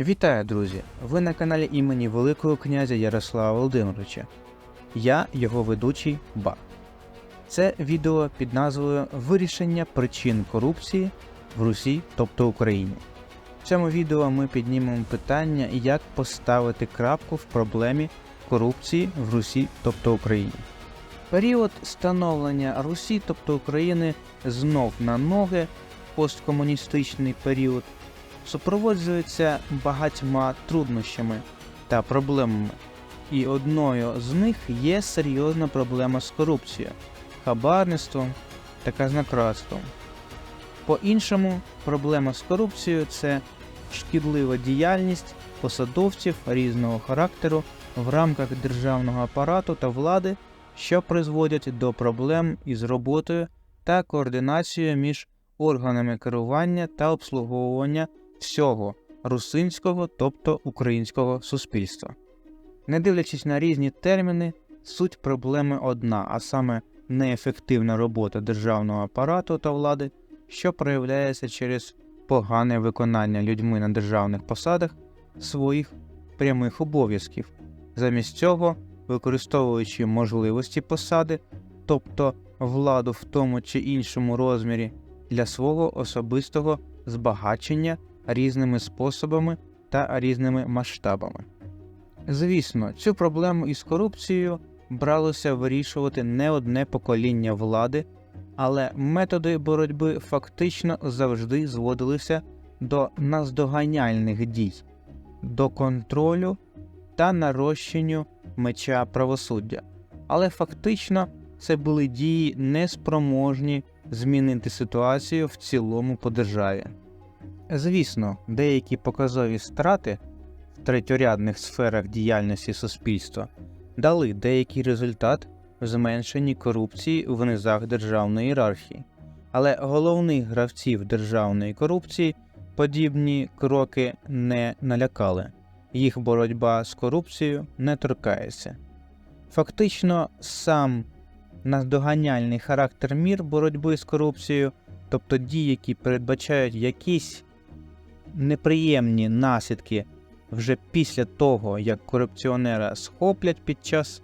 Вітаю, друзі! Ви на каналі імені Великого князя Ярослава Володимировича. Я його ведучий Бак. Це відео під назвою Вирішення причин корупції в Русі, тобто Україні. В цьому відео ми піднімемо питання, як поставити крапку в проблемі корупції в Русі, тобто Україні. Період становлення Русі, тобто України, знов на ноги, посткомуністичний період супроводжується багатьма труднощами та проблемами, і одною з них є серйозна проблема з корупцією, хабарництвом та казнократством. По-іншому, проблема з корупцією це шкідлива діяльність посадовців різного характеру в рамках державного апарату та влади, що призводять до проблем із роботою та координацією між органами керування та обслуговування всього русинського, тобто українського суспільства. Не дивлячись на різні терміни, суть проблеми одна, а саме неефективна робота державного апарату та влади, що проявляється через погане виконання людьми на державних посадах своїх прямих обов'язків, замість цього використовуючи можливості посади, тобто владу в тому чи іншому розмірі для свого особистого збагачення різними способами та різними масштабами. Звісно, цю проблему із корупцією бралося вирішувати не одне покоління влади, але методи боротьби фактично завжди зводилися до наздоганяльних дій, до контролю та нарощенню меча правосуддя. Але фактично це були дії неспроможні змінити ситуацію в цілому по державі. Звісно, деякі показові страти в третьорядних сферах діяльності суспільства дали деякий результат в зменшенні корупції в низах державної ієрархії, але головних гравців державної корупції подібні кроки не налякали, їх боротьба з корупцією не торкається. Фактично, сам наздоганяльний характер мір боротьби з корупцією, тобто дії, які передбачають якісь неприємні наслідки вже після того, як корупціонера схоплять під час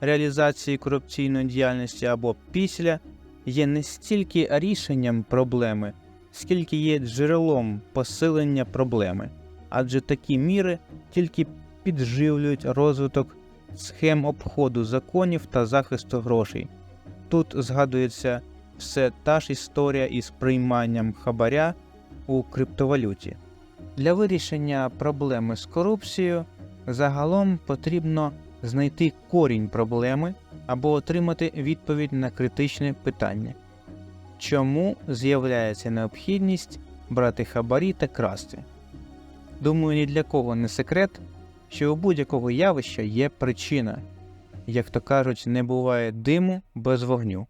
реалізації корупційної діяльності або після, є не стільки рішенням проблеми, скільки є джерелом посилення проблеми, адже такі міри тільки підживлюють розвиток схем обходу законів та захисту грошей. Тут згадується все та ж історія із прийманням хабаря у криптовалюті. Для вирішення проблеми з корупцією загалом потрібно знайти корінь проблеми або отримати відповідь на критичне питання, чому з'являється необхідність брати хабарі та красти. Думаю, ні для кого не секрет, що у будь-якого явища є причина, як то кажуть, не буває диму без вогню.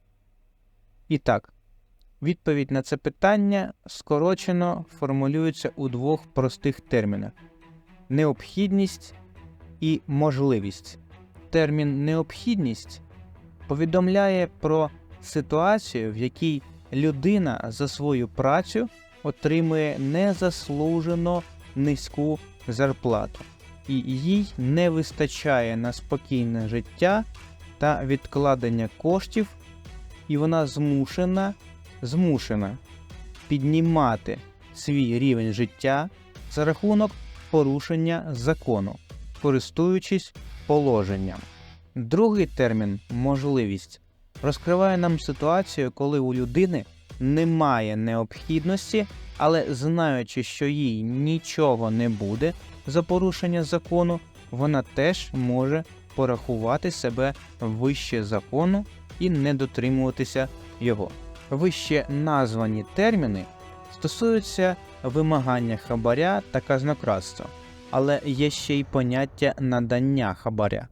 І так, Відповідь на це питання скорочено формулюється у двох простих термінах: необхідність і можливість. Термін необхідність повідомляє про ситуацію, в якій людина за свою працю отримує незаслужено низьку зарплату, і їй не вистачає на спокійне життя та відкладення коштів, і вона змушена змушена піднімати свій рівень життя за рахунок порушення закону, користуючись положенням. Другий термін можливість розкриває нам ситуацію, коли у людини немає необхідності, але знаючи, що їй нічого не буде за порушення закону, вона теж може порахувати себе вище закону і не дотримуватися його. Вище названі терміни стосуються вимагання хабаря та казнократства, але є ще й поняття надання хабаря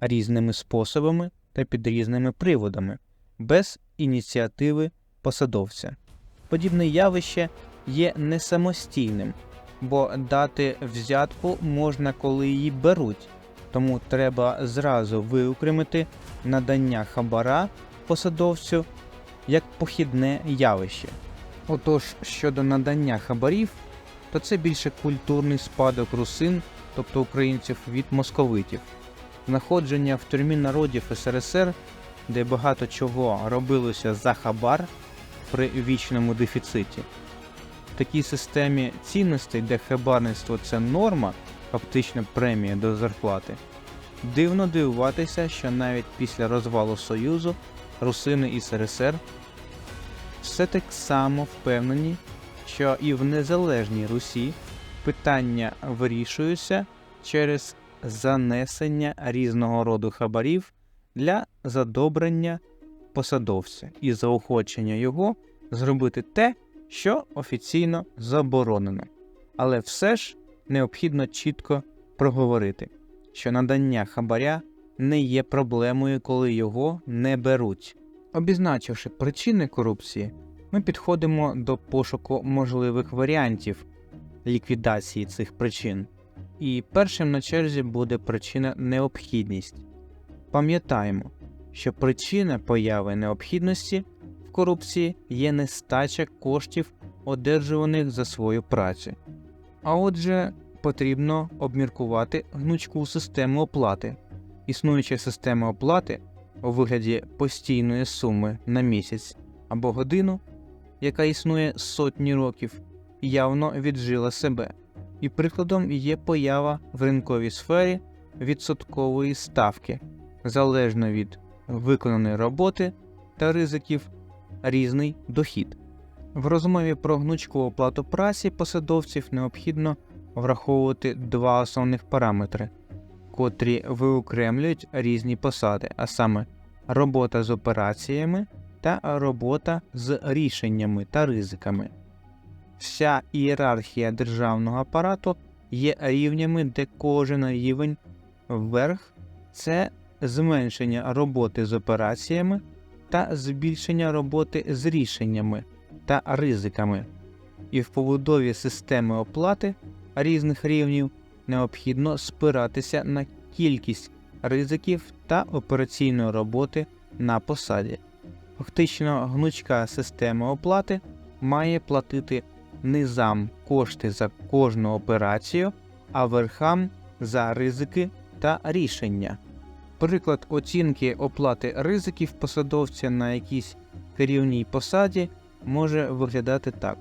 різними способами та під різними приводами, без ініціативи посадовця. Подібне явище є не самостійним, бо дати взятку можна, коли її беруть, тому треба зразу виокремити надання хабара посадовцю як похідне явище. Отож, щодо надання хабарів, то це більше культурний спадок русин, тобто українців від московитів. Знаходження в тюрмі народів СРСР, де багато чого робилося за хабар при вічному дефіциті. В такій системі цінностей, де хабарництво це норма, фактично премія до зарплати, дивно дивуватися, що навіть після розвалу Союзу русини і СРСР все так само впевнені, що і в незалежній Русі питання вирішуються через занесення різного роду хабарів для задобрення посадовця і заохочення його зробити те, що офіційно заборонено. Але все ж необхідно чітко проговорити, що надання хабаря не є проблемою, коли його не беруть. Обізначивши причини корупції, ми підходимо до пошуку можливих варіантів ліквідації цих причин. І першим на черзі буде причина необхідність. Пам'ятаємо, що причина появи необхідності в корупції є нестача коштів, одержуваних за свою працю. А отже, потрібно обміркувати гнучку систему оплати. Існуюча система оплати у вигляді постійної суми на місяць або годину, яка існує сотні років, явно віджила себе. І прикладом є поява в ринковій сфері відсоткової ставки, залежно від виконаної роботи та ризиків, різний дохід. В розмові про гнучку оплату праці посадовців необхідно враховувати два основних параметри, котрі виокремлюють різні посади, а саме робота з операціями та робота з рішеннями та ризиками. Вся ієрархія державного апарату є рівнями, де кожен рівень вверх це зменшення роботи з операціями та збільшення роботи з рішеннями та ризиками. І в побудові системи оплати різних рівнів необхідно спиратися на кількість ризиків та операційної роботи на посаді. Фактично, гнучка система оплати має платити низам кошти за кожну операцію, а верхам за ризики та рішення. Приклад оцінки оплати ризиків посадовця на якійсь керівній посаді може виглядати так: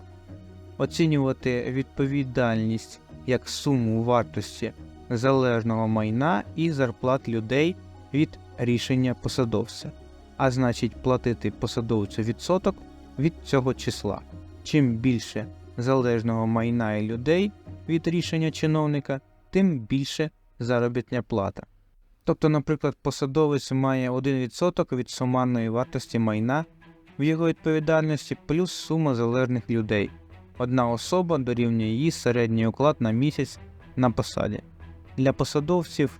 оцінювати відповідальність як суму вартості залежного майна і зарплат людей від рішення посадовця, а значить платити посадовцю відсоток від цього числа. Чим більше залежного майна і людей від рішення чиновника, тим більше заробітня плата. Тобто, наприклад, посадовець має 1% від сумарної вартості майна в його відповідальності плюс сума залежних людей. Одна особа дорівнює її середній уклад на місяць на посаді. Для посадовців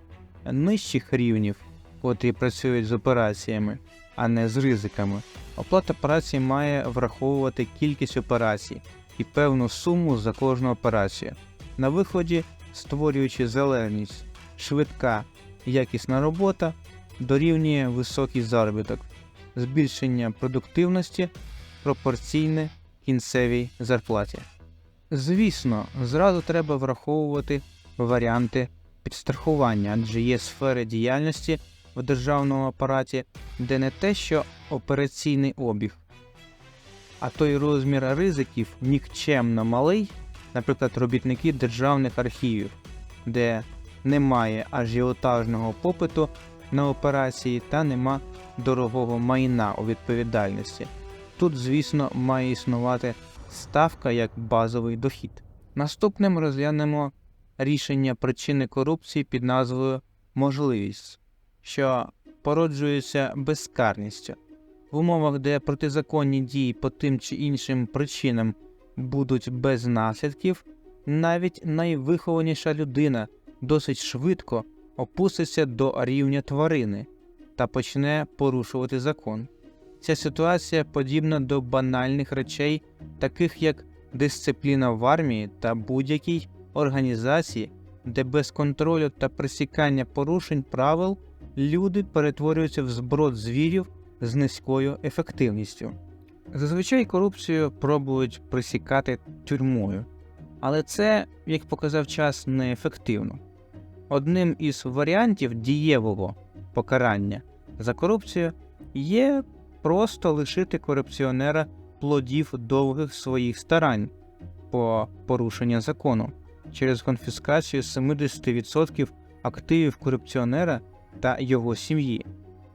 нижчих рівнів, котрі працюють з операціями, а не з ризиками, оплата праці має враховувати кількість операцій і певну суму за кожну операцію. На виході, створюючи залежність, швидка, якісна робота дорівнює високий заробіток, збільшення продуктивності пропорційне кінцевій зарплаті. Звісно, зразу треба враховувати варіанти підстрахування, адже є сфери діяльності в державному апараті, де не те, що операційний обіг, а той розмір ризиків нікчемно малий, наприклад, робітники державних архівів, де немає ажіотажного попиту на операції та нема дорогого майна у відповідальності. Тут, звісно, має існувати ставка як базовий дохід. Наступним розглянемо рішення причини корупції під назвою можливість, що породжується безкарністю. В умовах, де протизаконні дії по тим чи іншим причинам будуть без наслідків, навіть найвихованіша людина досить швидко опуститься до рівня тварини та почне порушувати закон. Ця ситуація подібна до банальних речей, таких як дисципліна в армії та будь-якій організації, де без контролю та пресікання порушень правил люди перетворюються в зброд звірів з низькою ефективністю. Зазвичай корупцію пробують присікати тюрмою, Але це, як показав час, неефективно. Одним із варіантів дієвого покарання за корупцію є просто лишити корупціонера плодів довгих своїх старань по порушенню закону через конфіскацію 70% активів корупціонера та його сім'ї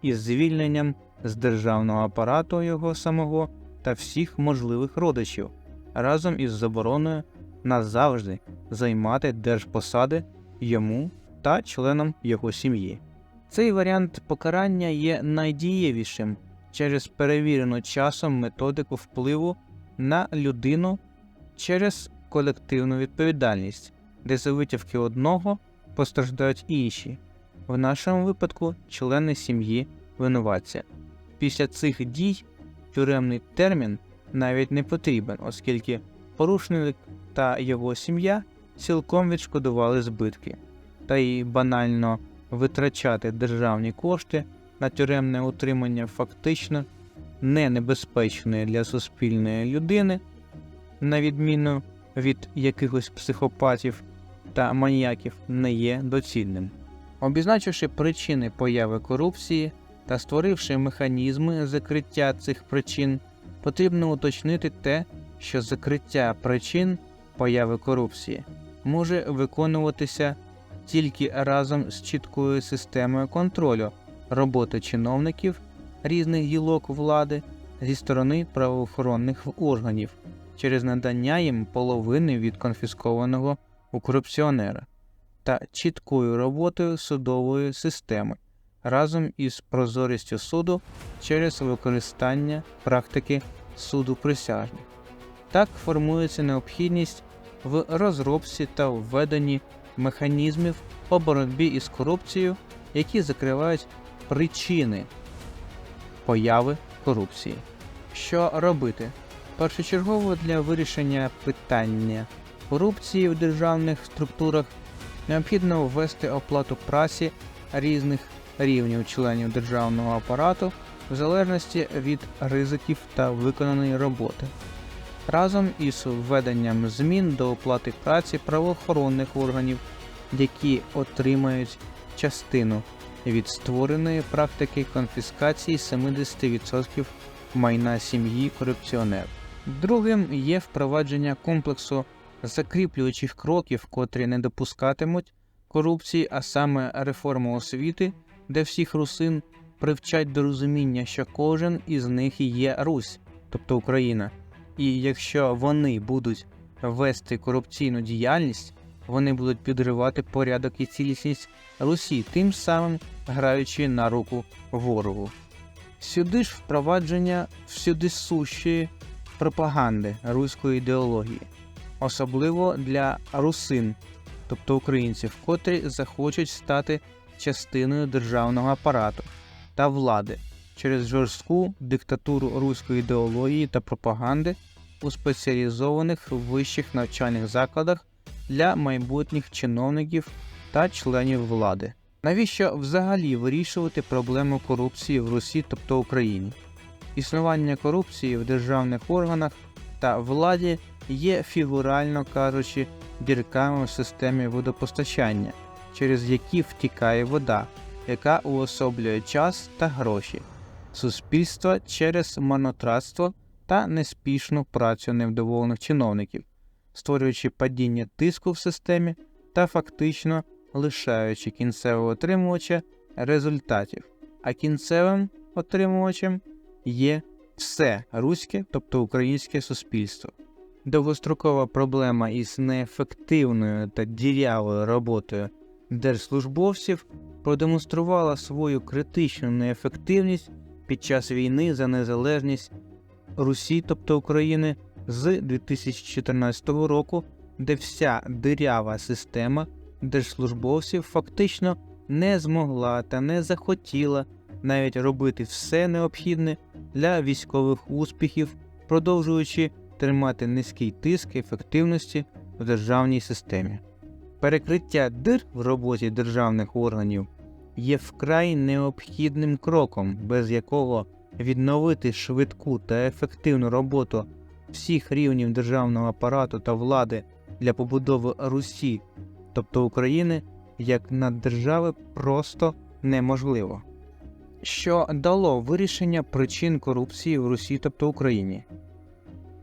із звільненням з державного апарату його самого та всіх можливих родичів, разом із забороною назавжди займати держпосади йому та членам його сім'ї. Цей варіант покарання є найдієвішим через перевірену часом методику впливу на людину через колективну відповідальність, де за витівки одного постраждають інші, в нашому випадку члени сім'ї винуватця. Після цих дій тюремний термін навіть не потрібен, оскільки порушник та його сім'я цілком відшкодували збитки, та й банально витрачати державні кошти на тюремне утримання фактично не небезпечної для суспільної людини, на відміну від якихось психопатів та маніяків, не є доцільним. Обізначивши причини появи корупції та створивши механізми закриття цих причин, потрібно уточнити те, що закриття причин появи корупції може виконуватися тільки разом з чіткою системою контролю роботи чиновників різних гілок влади зі сторони правоохоронних органів через надання їм половини від конфіскованого у корупціонера та чіткою роботою судової системи разом із прозорістю суду через використання практики суду присяжних. Так формується необхідність в розробці та введенні механізмів по боротьбі із корупцією, які закривають причини появи корупції. Що робити? Першочергово для вирішення питання корупції в державних структурах необхідно ввести оплату праці різних рівнів членів державного апарату в залежності від ризиків та виконаної роботи. Разом із введенням змін до оплати праці правоохоронних органів, які отримають частину від створеної практики конфіскації 70% майна сім'ї корупціонерів. Другим є впровадження комплексу закріплюючих кроків, котрі не допускатимуть корупції, а саме реформа освіти, де всіх русин привчать до розуміння, що кожен із них є Русь, тобто Україна. І якщо вони будуть вести корупційну діяльність, вони будуть підривати порядок і цілісність Русі, тим самим граючи на руку ворогу. Сюди ж впровадження всюди сущої пропаганди руської ідеології, особливо для русин, тобто українців, котрі захочуть стати частиною державного апарату та влади через жорстку диктатуру руської ідеології та пропаганди у спеціалізованих вищих навчальних закладах для майбутніх чиновників та членів влади. Навіщо взагалі вирішувати проблему корупції в Русі, тобто Україні? Існування корупції в державних органах та владі є, фігурально кажучи, дірками в системі водопостачання, через які втікає вода, яка уособлює час та гроші, суспільство через марнотратство та неспішну працю невдоволених чиновників, створюючи падіння тиску в системі та фактично лишаючи кінцевого отримувача результатів, а кінцевим отримувачем є все руське, тобто українське суспільство. Довгострокова проблема із неефективною та дірявою роботою держслужбовців продемонструвала свою критичну неефективність під час війни за незалежність Русі, тобто України, з 2014 року, де вся дирява система держслужбовців фактично не змогла та не захотіла навіть робити все необхідне для військових успіхів, продовжуючи тримати низький тиск ефективності в державній системі. Перекриття дир в роботі державних органів є вкрай необхідним кроком, без якого відновити швидку та ефективну роботу всіх рівнів державного апарату та влади для побудови Русі, тобто України, як наддержави просто неможливо. Що дало вирішення причин корупції в Русі, тобто Україні.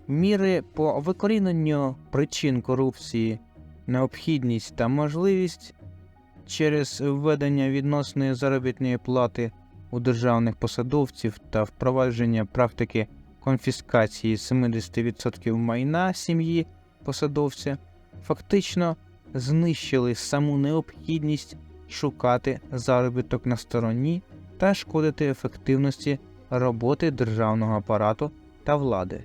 Міри по викоріненню причин корупції, необхідність та можливість через введення відносної заробітної плати у державних посадовців та впровадження практики конфіскації 70% майна сім'ї посадовця фактично знищили саму необхідність шукати заробіток на стороні та шкодити ефективності роботи державного апарату та влади,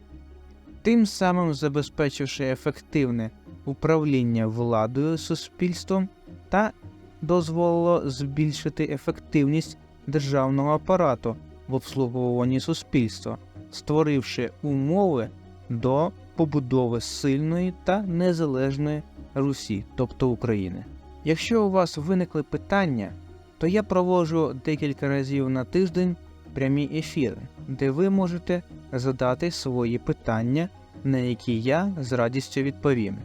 тим самим забезпечивши ефективне управління владою суспільством та дозволило збільшити ефективність державного апарату в обслуговуванні суспільства, створивши умови до побудови сильної та незалежної Русі, тобто України. Якщо у вас виникли питання, то я проводжу декілька разів на тиждень прямі ефіри, де ви можете задати свої питання, на які я з радістю відповім.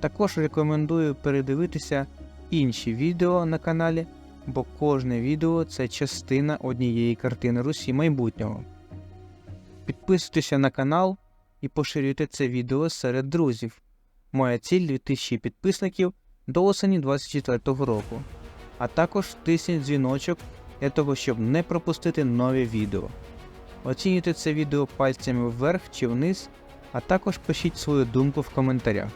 Також рекомендую передивитися інші відео на каналі, бо кожне відео це частина однієї картини Русі майбутнього. Підписуйтеся на канал і поширюйте це відео серед друзів. Моя ціль 2000 підписників до осені 2024 року. А також тисніть дзвіночок для того, щоб не пропустити нові відео. Оцінюйте це відео пальцями вверх чи вниз, а також пишіть свою думку в коментарях.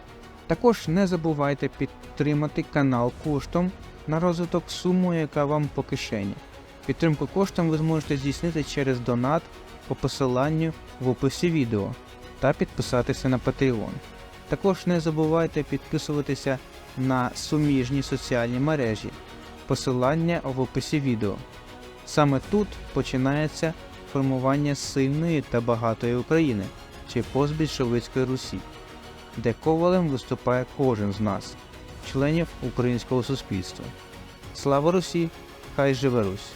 Також не забувайте підтримати канал коштом на розвиток сумою, яка вам по кишені. Підтримку коштом ви зможете здійснити через донат по посиланню в описі відео та підписатися на Patreon. Також не забувайте підписуватися на суміжні соціальні мережі, посилання в описі відео. Саме тут починається формування сильної та багатої України чи постбільшовицької Русі, де ковалем виступає кожен з нас, членів українського суспільства. Слава Русі! Хай живе Русь!